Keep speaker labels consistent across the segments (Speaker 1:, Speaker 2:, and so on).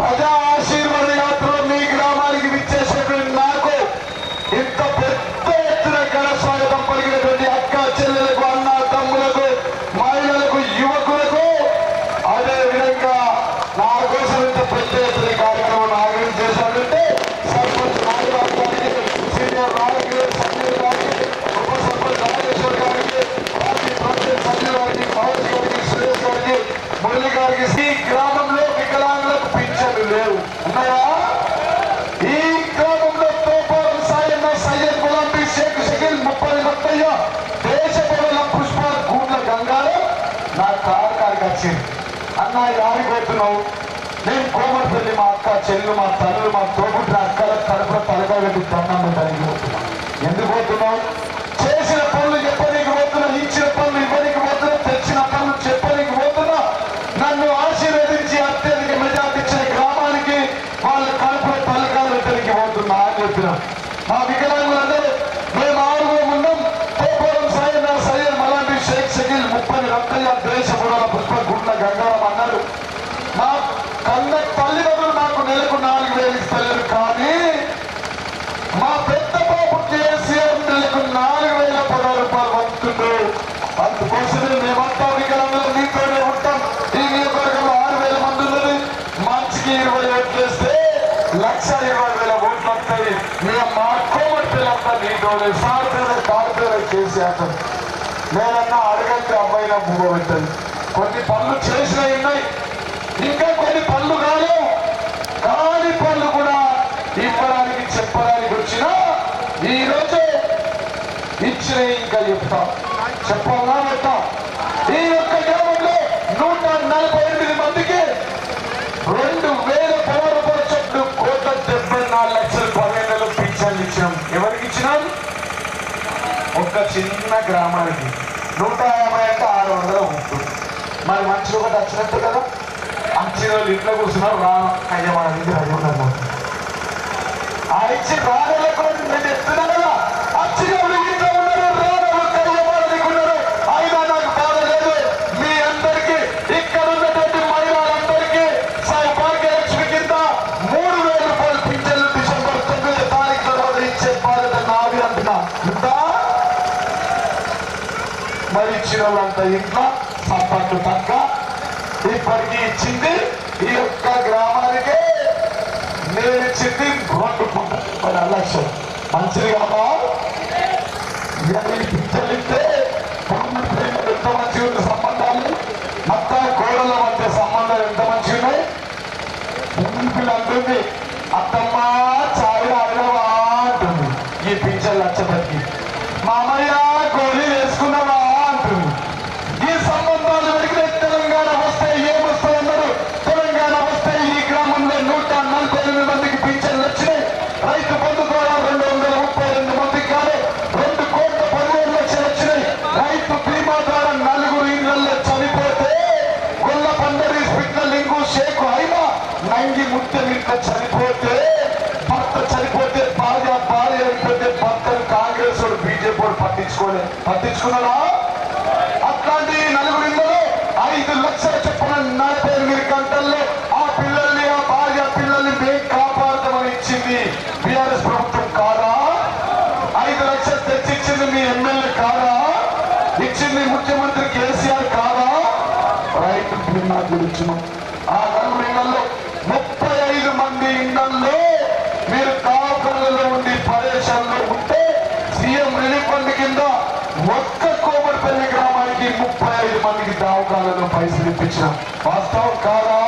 Speaker 1: Adachi! అన్నయ్య యాడికి నేను కోమర్పల్లి మా అక్క చెల్లు మా తల్లు మా తోబుట్టిన అక్కల తరపున తలకాగట్టి దండం పెట్టడానికి పోతున్నావు ఎందుకు పోతున్నావు వేల పంచుకుంటూ అంత వస్తుండ్రు మేమంతా వికలాంగులు మీతోనే ఉంటాం. ఈ నియోజకవర్గంలో ఆరు వేల మంది ఉన్నది. మంచికి ఇరవై ఓట్లు వేస్తే లక్ష ఇరవై వేల ఓట్లు వస్తాయి. మేము మా కోమటి నీతోనే సార్ పేరు కారు నేనన్నా అడగంటే అమ్మాయినా భూమ కొన్ని పనులు చేసినవి ఉన్నాయి. ఇంకా కొన్ని పనులు కాలేవు కానీ పనులు కూడా ఇవ్వడానికి చెప్పడానికి వచ్చిన ఈ రోజు ఇచ్చిన ఇంకా చెప్తాం చెప్పాలా చెప్తాం ఈ యొక్క గ్రామంలో నూట నలభై ఎనిమిది మందికి రెండు వేల పవర్ రూపాయల చొప్పున కోట్ల డెబ్బై నాలుగు లక్షల పదిహేను పింఛన్లు ఇచ్చినాం. ఎవరికి ఇచ్చినాం? ఒక చిన్న గ్రామానికి. నూట యాభై అంటే ఆరు వందలు ఉంటుంది. మరి మంచి ఒకటి వచ్చినట్టు కదా. వచ్చిన వాళ్ళు ఇంట్లో కూర్చున్నారు రా అయ్యా మన ఇంటి అది ఉన్నారు ఆ ఇచ్చి రాగలకు నేను ఎత్తున్నా మరి ఇచ్చిన వాళ్ళంతా ఇంట్లో సప్పట్లు తక్క ఇప్పటికీ ఇచ్చింది ఈ యొక్క గ్రామానికి. నేను ఇచ్చింది రెండు పూట లక్షలు మంచిది కాదా ఇవన్నీ పిక్చర్లు ఇస్తే ఎంత మంచిగా ఉంది సంబంధాలు? అత్త కోడల మధ్య సంబంధాలు ఎంత మంచిగా ఉన్నాయి? పిల్లలు అంటుంది అత్తమ్మ చావి ఆడినవా అంటుంది ఈ పింఛన్లు వచ్చేసరికి మామయ్య గోళీ వేసుకున్నావా అంటుంది ఈ సంబంధాలు వెలిగిన తెలంగాణ వస్తే ఏమొస్తాయన్నారు తెలంగాణ వస్తే ఈ గ్రామంలో నూట నలభై ఎనిమిది మందికి పింఛన్లు వచ్చినాయి రైతు బంధు ద్వారా రెండు వందల ముప్పై రెండు మందికి కానీ రెండు కోట్ల పదిహేను లక్షలు వచ్చినాయి రైతు బీమా ద్వారా నలుగురు ఇళ్ళలో చనిపోతే గొల్ల పండరి స్పిట్ల లింగు షేకు అయినా నంగి ముత్యం ఇంట్లో చనిపోతే భర్త చనిపోతే భార్య భార్య అయిపోతే భర్తను కాంగ్రెస్ వాడు బీజేపీ వాడు పట్టించుకోలే పట్టించుకున్నారా అట్లాంటి నలుగురు ఇళ్ళలో ఐదు లక్షల చొప్పున నలభై ఎనిమిది గంటల్లో ఆ పిల్లల్ని ఆ భార్య పిల్లల్ని మేము కాపాడతామని ఇచ్చింది బీఆర్ఎస్ ప్రభుత్వం కాదా? ఐదు లక్షలు తెచ్చిచ్చింది మీ ఎమ్మెల్యే కాదా? ఇచ్చింది ముఖ్యమంత్రి కేసీఆర్ కాదా? రైతు బీమా గురించి ఆ నలుగురు ఇళ్ళలో మంది మీరు కాపులలో ఉండి పరేషాల్లో ఉంటే సీఎం రిలీఫ్ ఫండ్ కింద ఒక్క కోమటిపల్లి గ్రామానికి ముప్పై ఐదు మందికి దావకాలలో పైసలు ఇప్పించిన. వాస్తవం కాదా?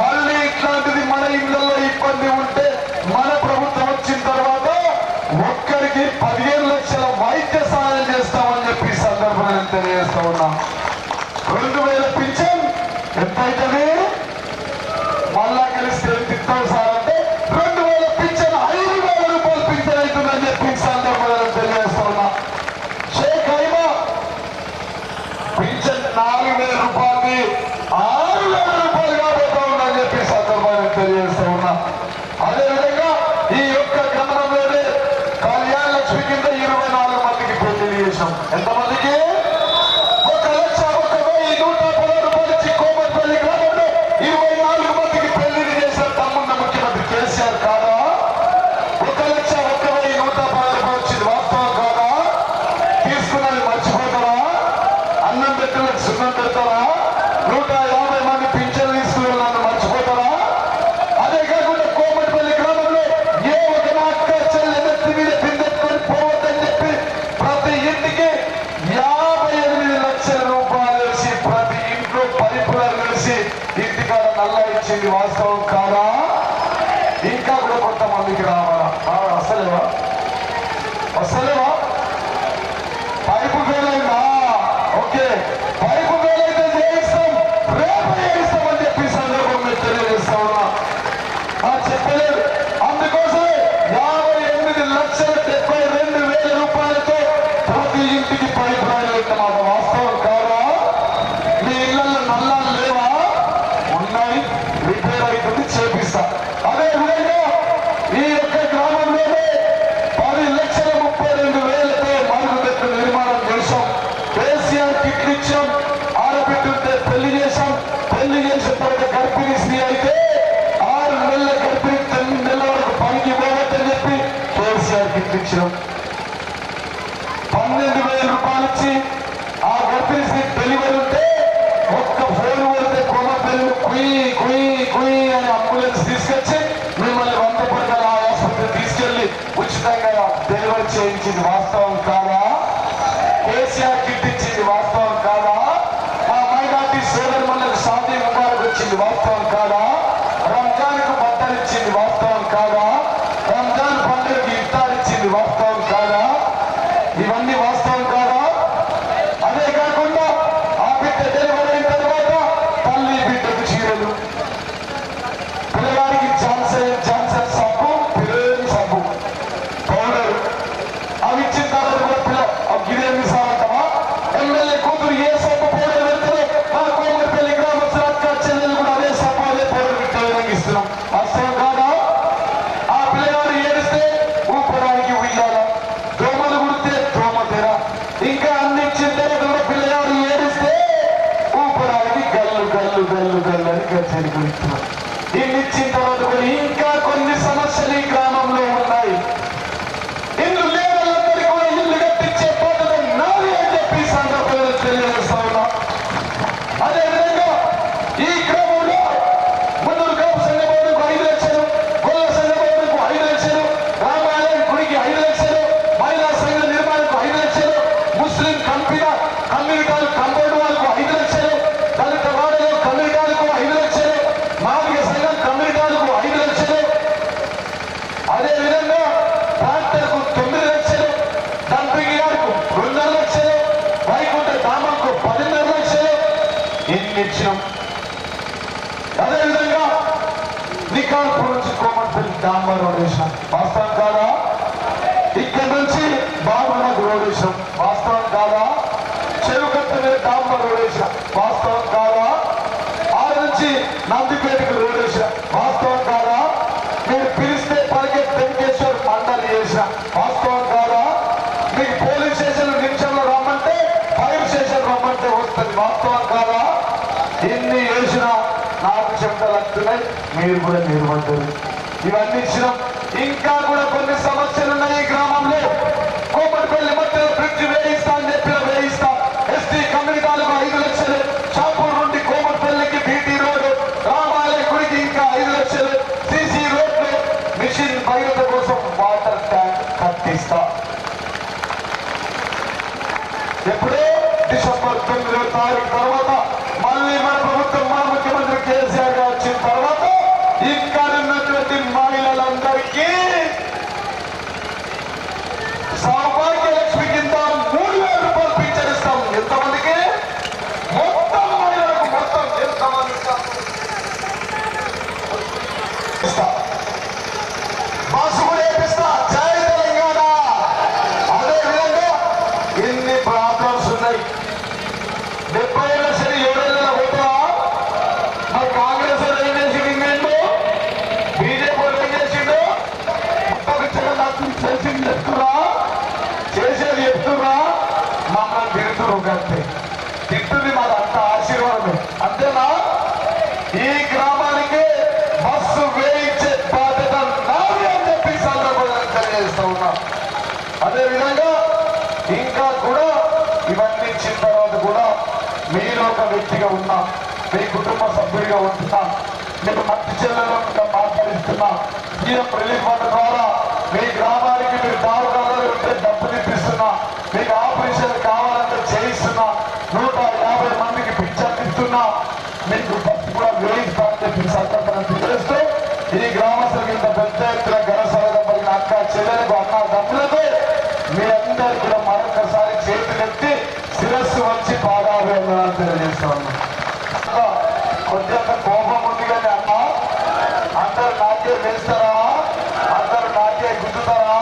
Speaker 1: మళ్ళీ ఇట్లాంటిది మన ఇళ్ళలో ఇబ్బంది ఉంటే మన ప్రభుత్వం వచ్చిన తర్వాత ఒక్కరికి పదిహేను లక్షల వైద్య సహాయం చేస్తామని చెప్పి సందర్భంగా తెలియజేస్తా ఉన్నాం. రెండు వేల పింఛన్ ఎంత అవుతుంది పెన్షన్ పెడతారా నూట యాభై మంది అదే కాకుండా కోమటిపల్లి గ్రామంలో ఏ చెప్పి ప్రతి ఇంటికి యాభై ఎనిమిది లక్షల రూపాయలు కలిసి ప్రతి ఇంట్లో పరిపురాలు కలిసి ఇంటికాడ నల్ల ఇచ్చింది వాస్తవం కాదా? ఇంకా కూడా కొంతమందికి రావాలా? అసలేవా అసలేవా ঘুরি ঘুরি ঘুরি అని అంబులెన్స్ తీసుకొచ్చి されました。దీనికి ఇచ్చినాం అదేవిధంగా నికాల్పూర్ నుంచి కోమట్పల్లి ఇక్కడ నుంచి బాబునకు రోడ్ వేసాం వాస్తవం కాదా చెరుకత్త మీద డాంబర్ రోడ్ వేసాం వాస్తవం కాదా ఆడ నుంచి మీరు పిలిస్తే పరిగెత్తి వెంకటేశ్వర్ మండలి చేసిన వాస్తవం కాదా మీకు నాకు చెప్తాలంటున్నాయి మీరు కూడా నిర్బంధులు ఇవన్నీ ఇచ్చినాం. ఇంకా కూడా కొన్ని సమస్యలు ఉన్నాయి ఈ గ్రామంలో. కోపటిపల్లి మధ్యలో బ్రిడ్జ్ వేయిస్తా అని చెప్పిన వేయిస్తా. ఎస్టీ కమ్యూనిటీలకు ఐదు లక్షలు. షాపూర్ నుండి కోమటిపల్లికి బీటీ రోడ్. రామాలయ గుడికి ఇంకా ఐదు లక్షలు. సీసీ రోడ్లు మిషన్ మహిళల కోసం వాటర్ ట్యాంక్ కట్టిస్తా. ఎప్పుడో డిసెంబర్ తొమ్మిదో తారీఖు తర్వాత మళ్ళీ మన Herkes yerine. ప్రోగ్రాం తిట్టుంది మాది అంత ఆశీర్వాదం అంతేనా? ఈ గ్రామానికి బస్సు వేయించే బాధ్యత నాది అని చెప్పి తెలియజేస్తా ఉన్నా. అదేవిధంగా ఇంకా కూడా ఇవన్నీ ఇచ్చిన కూడా మీరు ఒక వ్యక్తిగా ఉన్నా మీ కుటుంబ సభ్యుడిగా ఉంటున్నా నేను మట్టి చెల్లెలతో మాట్లాడిస్తున్నా సీఎం రిలీఫ్ ఫండ్ ద్వారా మీ గ్రామానికి మీరు దారుణాలు ఉంటే డబ్బులు ఇప్పిస్తున్నా మీకు పిలుస్తూ ఈ గ్రామ ఇంత పెద్ద ఎత్తున ఘన సరదపడిన అక్క చెల్లెలకు అన్న తమ్ములకు. మీ అందరూ కూడా మరొకసారి చేతులెత్తి శిరస్సు వచ్చి పాదాలు ఉన్నారని తెలియజేస్తాను కొద్దిగా కోపం ఉంది కానీ అన్న అందరు నాకే వేస్తారా? అందరు నాకే గుద్దుతారా?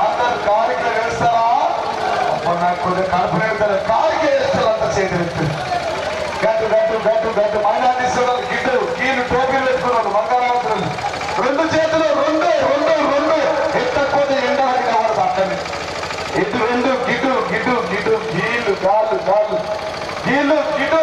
Speaker 1: అందరు కారికి వేస్తారా నాకు కొద్దిగా కడుపు లేదు వేస్తారు అంత చేతులెత్తి గట్టు గట్టు గట్టు గట్టు. మైనార్టీ సోదరులు గిట్టు. కీలు టోపీలు పెట్టుకున్నాడు మంగళాంతులు రెండు చేతులు రెండు రెండు రెండు. ఎత్తకపోతే ఎండాలి కావాలి అక్కడిని ఇటు రెండు గిడ్డు గిడ్డు గిడ్డు గీళ్ళు కాళ్ళు కాళ్ళు. గీళ్ళు గిడ్డు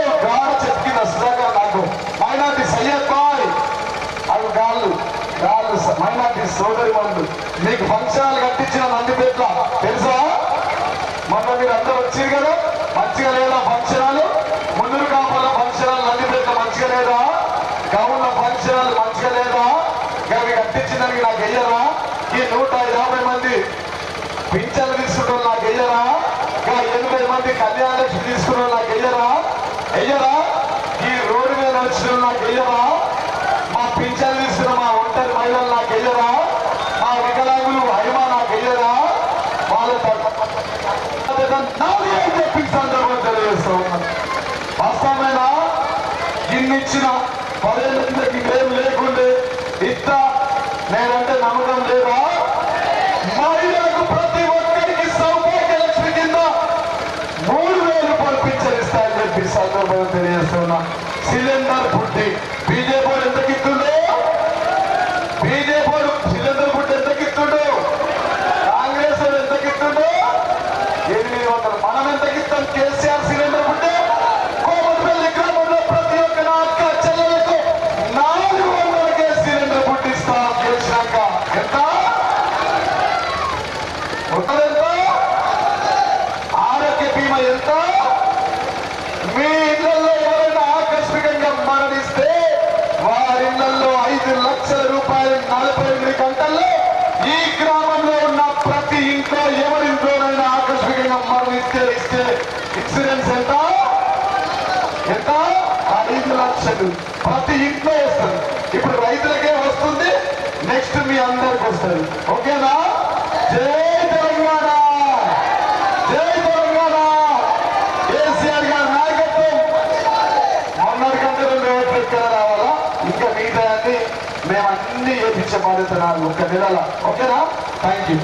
Speaker 1: ఫంక్షనాలు మంచిగా లేదా అవి కట్టించడానికి నాకు వెయ్యరా ఈ నూట యాభై మంది పింఛన్లు తీసుకుంటారు నాకు వెయ్యరా ఇంకా ఎనభై మంది కళ్యాణ లక్ష్మి తీసుకున్న నాకు వెయ్యరా వెయ్యరా ఈ రోడ్డు మీద వచ్చిన నాకు వెయ్యరా మా పింఛన్లు తీసుకున్న మా ఒంటరి మహిళలు నాకు వెయ్యరా మా వికలాంగులు హైమా నాకు వెయ్యరా వాళ్ళ నాది అని చెప్పి సందర్భం తెలియజేస్తూ ఉన్నాను వాస్తవమైన ఇన్నిచ్చిన పదేళ్ళకి ఏం లేకుండే ఇట్ట నేనంటే నమ్మకం లేదా మహిళలకు ప్రతి ఒక్కరికి సౌభాగ్య లక్ష్మి కింద మూడు వేలు రూపాయలు పింఛన్ ఇస్తాయని చెప్పి సందర్భంగా ఇన్సూరెన్స్ ఎంత ఎంత ఐదు లక్షలు ప్రతి ఇంట్లో వస్తుంది ఇప్పుడు రైతులకే వస్తుంది నెక్స్ట్ మీ అందరికి వస్తుంది ఓకేనా? జై తెలంగాణ! జై తెలంగాణ! కేసీఆర్ గారి నాయకత్వం. మొన్నటికంటే రెండు ఓట్లు రావాలా? ఇంకా మిగతా అన్ని మేము అన్ని బాధ్యత నాకు ఒక నెల ఓకేనా? Thank you